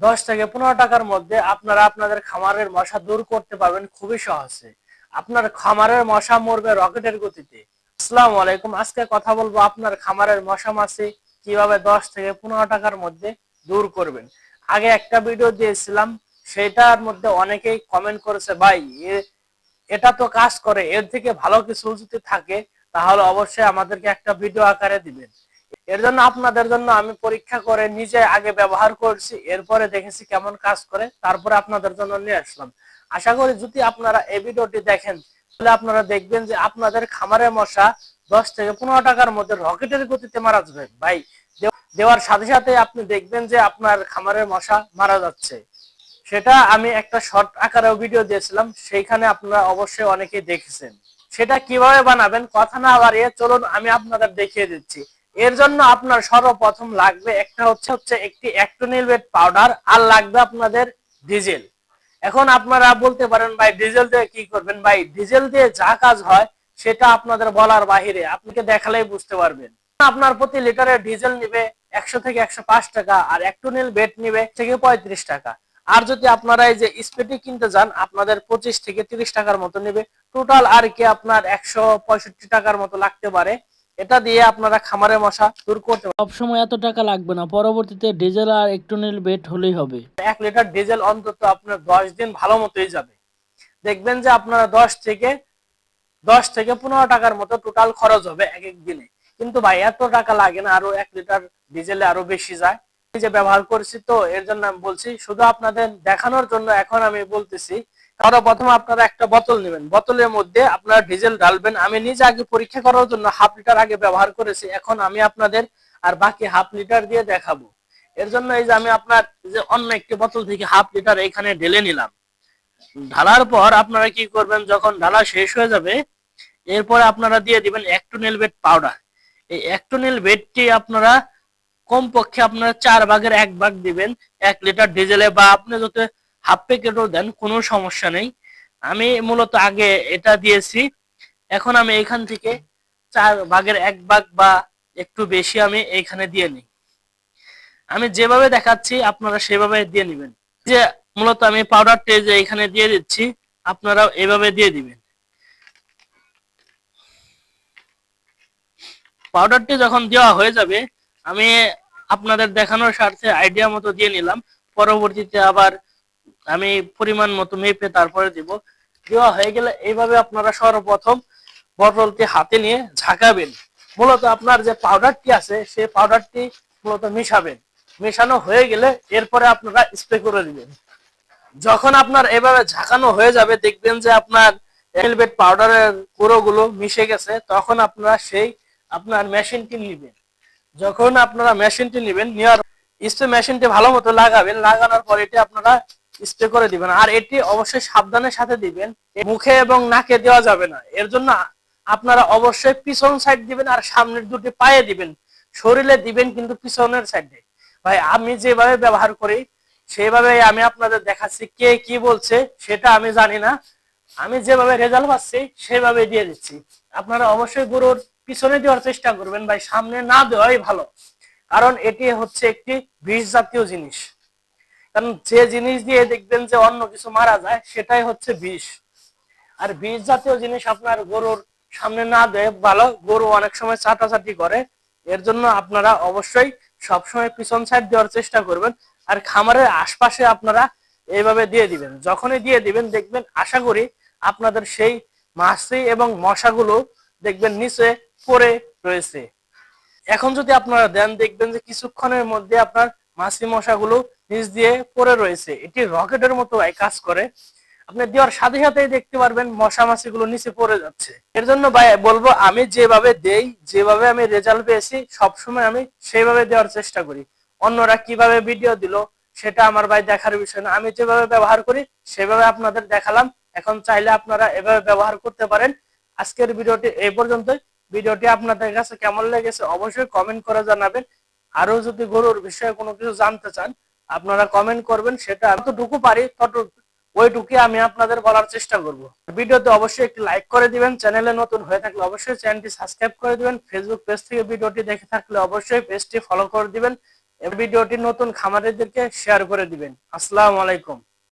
দশ থেকে পনেরো টাকার মধ্যে আপনারা আপনাদের খামারের মশা দূর করতে পারবেন খুবই সহজে। আপনার খামারের মশা মরবে রকেটের গতিতে। আসসালামু আলাইকুম। আজকে কথা বলব আপনার খামারের মশা মাছি কীভাবে দশ থেকে পনেরো টাকার মধ্যে দূর করবেন। আগে একটা ভিডিও দিয়েছিলাম, সেটার মধ্যে অনেকেই কমেন্ট করেছে, ভাই এটা তো কাজ করে, এর থেকে ভালো কিছু যদি থাকে, তাহলে অবশ্যই আমাদেরকে একটা ভিডিও আকারে দিবেন। এর জন্য আপনাদের জন্য আমি পরীক্ষা করে নিজে আগে ব্যবহার করছি, এরপরে দেখেছি কেমন কাজ করে, তারপরে আপনাদের জন্য নিয়ে আসলাম। আশা করি যদি আপনারা এই ভিডিওটি দেখেন, তাহলে আপনারা দেখবেন যে আপনাদের খামারের মশা দশ থেকে পনেরো টাকার মধ্যে রকেটের গতিতে মারা যাবে। ভাই দেওয়ার সাথে সাথে আপনি দেখবেন যে আপনার খামারের মশা মারা যাচ্ছে। সেটা আমি একটা শর্ট আকারেও ভিডিও দিয়েছিলাম, সেইখানে আপনারা অবশ্যই অনেকেই দেখেছেন। সেটা কীভাবে বানাবেন, কথা না বাড়িয়ে চলুন, আমি আপনাদের দেখিয়ে দিচ্ছি। এর জন্য আপনার সর্বপ্রথম লাগবে একটা হচ্ছে হচ্ছে একটি অ্যাক্টোনিলবেট পাউডার আর লাগবে আপনাদের ডিজেল এখন আপনারা বলতে পারেন, ভাই ডিজেল দিয়ে কি করবেন? ভাই ডিজেল দিয়ে যা কাজ হয় সেটা আপনাদের বলার বাহিরে। আপনাকে দেখালেই বুঝতে পারবেন। আপনার প্রতি লিটারে ডিজেল নিবে একশো থেকে একশো পাঁচ টাকা আর অ্যাক্টোনিল বেট নিবে থেকে পঁয়ত্রিশ টাকা। আর যদি আপনারা এই যে স্পেটি কিনতে যান, আপনাদের পঁচিশ থেকে তিরিশ টাকার মতো নেবে। টোটাল আর কি আপনার একশো পঁয়ষট্টি টাকার মতো লাগতে পারে। এটা দিয়ে আপনারা খামারে মশা দূর করতে পারেন সবসময় এত টাকা লাগবে না পরবর্তীতে ডিজেল আর একটুনিল বেট হলেই হবে। এক লিটার ডিজেল অন্তত আপনার দশ দিন ভালো মতোই যাবে। দেখবেন যে আপনারা দশ থেকে দশ থেকে পনেরো টাকার মতো টোটাল খরচ হবে এক এক দিনে। কিন্তু ভাই এত টাকা লাগে না আরও এক লিটার ডিজেলে আরও বেশি যায়। এই যে ব্যবহার করছি তো এর জন্য আমি বলছি শুধু আপনাদের দেখানোর জন্য এখন আমি বলতেছি কারও প্রথমে আপনারা একটা বোতল নেবেন। বোতলের মধ্যে আপনারা ডিজেল ঢালবেন। আমি নিজে আগে পরীক্ষা করার জন্য হাফ লিটার আগে ব্যবহার করেছি। এখন আমি আপনাদের আর বাকি হাফ লিটার দিয়ে দেখাবো। এর জন্য এই যে আমি আপনার যে অন্য একটি বোতল থেকে হাফ লিটার এখানে ঢেলে নিলাম। ঢালার পর আপনারা কি করবেন, যখন ঢালা শেষ হয়ে যাবে, এরপরে আপনারা দিয়ে দিবেন অ্যাক্টোনিল বেড পাউডার। এই অ্যাক্টোনিল বেডটি আপনারা কমপক্ষে আপনারা চার ভাগের এক ভাগ দিবেন। এক লিটার ডিজেলে বা আপনি যদি হাফ প্যাকেটও দেন, কোনো সমস্যা নেই। আমি মূলত আগে এটা দিয়েছি। এখন আমি এখান থেকে চার ভাগের এক ভাগ বা একটু বেশি আমি এইখানে দিয়ে নিই। আমি যেভাবে দেখাচ্ছি, আপনারা সেভাবে দিয়ে নেবেন। যে মূলত আমি পাউডারটা যে এখানে দিয়ে দিচ্ছি, আপনারাও এভাবে দিয়ে দিবেন। পাউডারটি যখন দেওয়া হয়ে যাবে, আমি আপনাদের দেখানোর স্বার্থে আইডিয়া মতো দিয়ে নিলাম। পরবর্তীতে আবার আমি পরিমাণ মতো মেপে তারপরে দিব। দেওয়া হয়ে গেলে এইভাবে আপনারা সর্বপ্রথম বটলটি হাতে নিয়ে ঝাঁকাবেন। মূলত আপনার যে পাউডারটি আছে, সেই পাউডারটি মূলত মিশাবেন। মেশানো হয়ে গেলে এরপরে আপনারা স্প্রে করে দিবেন। যখন আপনার এভাবে ঝাঁকানো হয়ে যাবে, দেখবেন যে আপনার হেলমেট পাউডারের গুঁড়োগুলো মিশে গেছে, তখন আপনারা সেই আপনার মেশিনটি নেবেন। যখন আপনারা মেশিনটি নেবেন, নেওয়ার স্প্রে মেশিনটি ভালো মতো লাগাবেন, লাগানোর পর এটি আপনারা স্প্রে করে দিবেন। আর এটি অবশ্যই সাবধানের সাথে দিবেন। মুখে এবং নাকে দেওয়া যাবে না। এর জন্য আপনারা অবশ্যই পিছন সাইড দিবেন আর সামনের দুটি পায়ে দিবেন। শরীরে দিবেন কিন্তু পিছনের সাইডে ভাই, আমি যেভাবে ব্যবহার করি, সেভাবে আমি আপনাদের দেখাচ্ছি কে কি বলছে, সেটা আমি জানি না। আমি যেভাবে রেজাল্ট পাচ্ছি, সেভাবে দিয়ে দিচ্ছি। আপনারা অবশ্যই গরুর পিছনে দেওয়ার চেষ্টা করবেন। ভাই, সামনে না দেওয়াই ভালো। কারণ এটি হচ্ছে একটি বিষ জাতীয় জিনিস। কারণ যে জিনিস দিয়ে দেখবেন যে অন্য কিছু মারা যায়, সেটাই হচ্ছে বিষ। আর বিষ জাতীয় জিনিস আপনার গরুর সামনে না দেয় ভালো, গরু অনেক সময় চাটাচাটি করে। এর জন্য আপনারা অবশ্যই সবসময় পিছন সাইড দেওয়ার চেষ্টা করবেন। আর খামারের আশপাশে আপনারা এইভাবে দিয়ে দিবেন। যখনই দিয়ে দিবেন, দেখবেন, আশা করি আপনাদের সেই মাছি এবং মশাগুলো দেখবেন নিচে পড়ে রয়েছে। এখন যদি আপনারা দেন, দেখবেন যে কিছুক্ষণের মধ্যে আপনার মাছি মশাগুলো নিচ দিয়ে পড়ে রয়েছে। এটি রকেটের মতো কাজ করে। আপনি দেওয়ার সাথে সাথেই দেখতে পারবেন মশা মাছিগুলো নিচে পড়ে যাচ্ছে। এর জন্য ভাই বলব, আমি যেভাবে দেই, যেভাবে আমি রেজাল্ট পেয়েছি, সবসময় আমি সেইভাবে দেওয়ার চেষ্টা করি। অন্যরা কীভাবে ভিডিও দিল, সেটা আমার ভাই দেখার বিষয় না। আমি যেভাবে ব্যবহার করি, সেভাবে আপনাদের দেখালাম। এখন চাইলে আপনারা এভাবে ব্যবহার করতে পারেন। আজকের ভিডিওটি এই পর্যন্তই। ভিডিওটি আপনাদের কাছে কেমন লেগেছে অবশ্যই কমেন্ট করে জানাবেন। আরও যদি গরুর বিষয়ে কোনো কিছু জানতে চান আপনারা কমেন্ট করবেন, সেটা আমি তো ঢুকু পারি ওইটুকু আমি আপনাদের বলার চেষ্টা করব। ভিডিওতে অবশ্যই একটি লাইক করে দিবেন, চ্যানেলে নতুন হয়ে থাকলে অবশ্যই চ্যানেলটি সাবস্ক্রাইব করে দিবেন ফেসবুক পেজ থেকে ভিডিওটি দেখে থাকলে অবশ্যই পেজটি ফলো করে দিবেন ভিডিওটি নতুন খামারিদেরকে শেয়ার করে দিবেন। আসসালামু আলাইকুম।